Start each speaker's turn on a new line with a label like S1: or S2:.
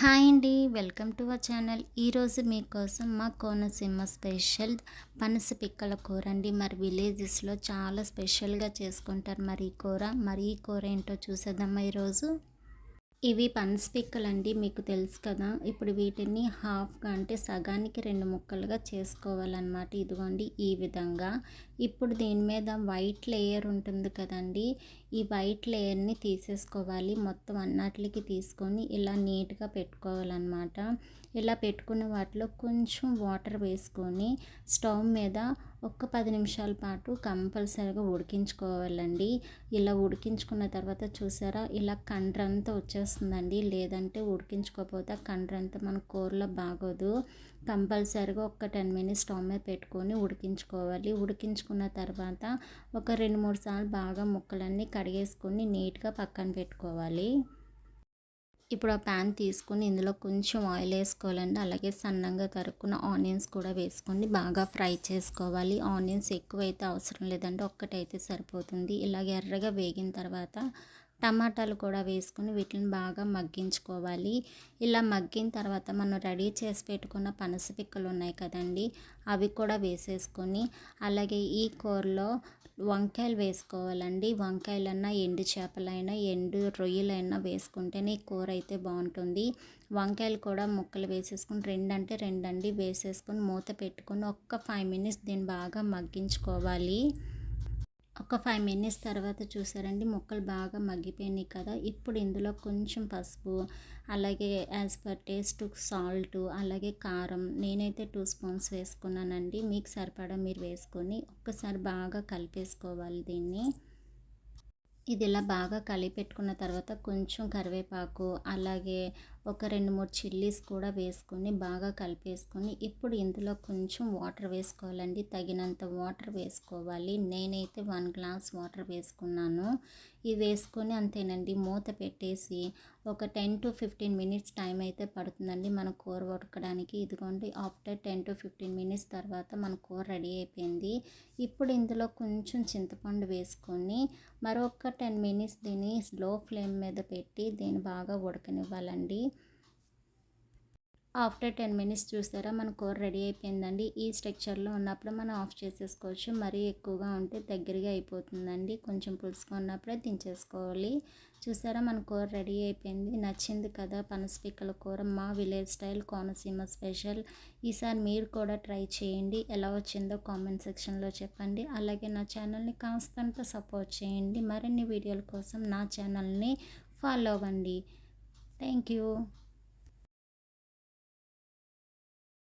S1: Hi అండి welcome to our channel. ఈరోజు మీకోసం మా కోనసీమ స్పెషల్ పనస పిక్కల కూర అండి. మరి విలేజెస్లో చాలా స్పెషల్గా చేసుకుంటారు. మరి ఈ కూర మరి ఈ కూర ఏంటో చూసేద్దామా ఈరోజు ఇవి అండి మీకు తెలుసు కదా. ఇప్పుడు వీటిని హాఫ్గా అంటే సగానికి రెండు ముక్కలుగా చేసుకోవాలన్నమాట. ఇదిగోండి ఈ విధంగా ఇప్పుడు దీని మీద వైట్ లేయర్ ఉంటుంది కదండి. ఈ వైట్ లేయర్ని తీసేసుకోవాలి. మొత్తం అన్నట్లకి తీసుకొని ఇలా నీట్గా పెట్టుకోవాలన్నమాట. ఇలా పెట్టుకున్న వాటిలో కొంచెం వాటర్ వేసుకొని స్టవ్ మీద ఒక్క పది నిమిషాల పాటు కంపల్సరీగా ఉడికించుకోవాలండి. ఇలా ఉడికించుకున్న తర్వాత చూసారా ఇలా కండ్రంతా వచ్చేస్తుందండి. లేదంటే ఉడికించుకోకపోతే కండ్రంతా మన కూరలో బాగోదు. కంపల్సరీగా ఒక టెన్ మినిట్స్ స్టవ్ మీద పెట్టుకొని ఉడికించుకోవాలి. ఉడికించుకున్న తర్వాత ఒక రెండు మూడు సార్లు బాగా ముక్కలన్నీ కడిగేసుకొని నీట్గా పక్కన పెట్టుకోవాలి. ఇప్పుడు ఆ ప్యాన్ తీసుకుని ఇందులో కొంచెం ఆయిల్ వేసుకోవాలండి. అలాగే సన్నంగా తరుక్కున్న ఆనియన్స్ కూడా వేసుకొని బాగా ఫ్రై చేసుకోవాలి. ఆనియన్స్ ఎక్కువైతే అవసరం లేదంటే ఒక్కటైతే సరిపోతుంది. ఇలాగ ఎర్రగా వేగిన తర్వాత టమాటాలు కూడా వేసుకుని వీటిని బాగా మగ్గించుకోవాలి. ఇలా మగ్గిన తర్వాత మనం రెడీ చేసి పెట్టుకున్న పనస పిక్కలు ఉన్నాయి కదండి అవి కూడా వేసేసుకొని అలాగే ఈ కూరలో వంకాయలు వేసుకోవాలండి. వంకాయలన్నా ఎండు చేపలైనా ఎండు రొయ్యలైనా వేసుకుంటేనే కూర అయితే బాగుంటుంది. వంకాయలు కూడా ముక్కలు వేసేసుకుని అంటే రెండండి వేసేసుకొని మూత పెట్టుకొని ఒక్క ఫైవ్ మినిట్స్ దీన్ని బాగా మగ్గించుకోవాలి. ఒక ఫైవ్ మినిట్స్ తర్వాత చూసారండి ముక్కలు బాగా మగ్గిపోయినాయి కదా. ఇప్పుడు ఇందులో కొంచెం పసుపు అలాగే యాజ్ పర్ టేస్ట్ సాల్ట్ అలాగే కారం నేనైతే టూ స్పూన్స్ వేసుకున్నానండి. మీకు సరిపడా మీరు వేసుకొని ఒక్కసారి బాగా కలిపేసుకోవాలి దీన్ని. ఇది ఇలా బాగా కలిపెట్టుకున్న తర్వాత కొంచెం కరివేపాకు అలాగే ఒక రెండు మూడు చిల్లీస్ కూడా వేసుకొని బాగా కలిపేసుకొని ఇప్పుడు ఇందులో కొంచెం వాటర్ వేసుకోవాలండి. తగినంత వాటర్ వేసుకోవాలి. నేనైతే వన్ గ్లాస్ వాటర్ వేసుకున్నాను. ఇది వేసుకొని అంతేనండి. మూత పెట్టేసి ఒక ten to fifteen minutes time అయితే పడుతుందండి మన కూర ఉడకడానికి. ఇదిగోండి after ten to fifteen minutes తర్వాత మన కూర రెడీ అయిపోయింది. ఇప్పుడు ఇందులో కొంచెం చింతపండు వేసుకొని మరొక టెన్ మినిట్స్ దీన్ని స్లో ఫ్లేమ్ మీద పెట్టి దీన్ని బాగా ఉడకనివ్వాలండి. ఆఫ్టర్ టెన్ మినిట్స్ చూస్తారా మన కూర రెడీ అయిపోయిందండి. ఈ స్ట్రక్చర్లో ఉన్నప్పుడు మనం ఆఫ్ చేసేసుకోవచ్చు. మరీ ఎక్కువగా ఉంటే దగ్గరగా అయిపోతుందండి. కొంచెం పులుసుగా ఉన్నప్పుడే దించేసుకోవాలి. చూసారా మన కూర రెడీ అయిపోయింది. నచ్చింది కదా పనసపిక్కల కూర మా విలేజ్ స్టైల్ కోనసీమ స్పెషల్. ఈసారి మీరు కూడా ట్రై చేయండి. ఎలా వచ్చిందో కామెంట్ సెక్షన్లో చెప్పండి. అలాగే నా ఛానల్ని కాస్తంత సపోర్ట్ చేయండి. మరిన్ని వీడియోల కోసం నా ఛానల్ని ఫాలో అవ్వండి. Thank you.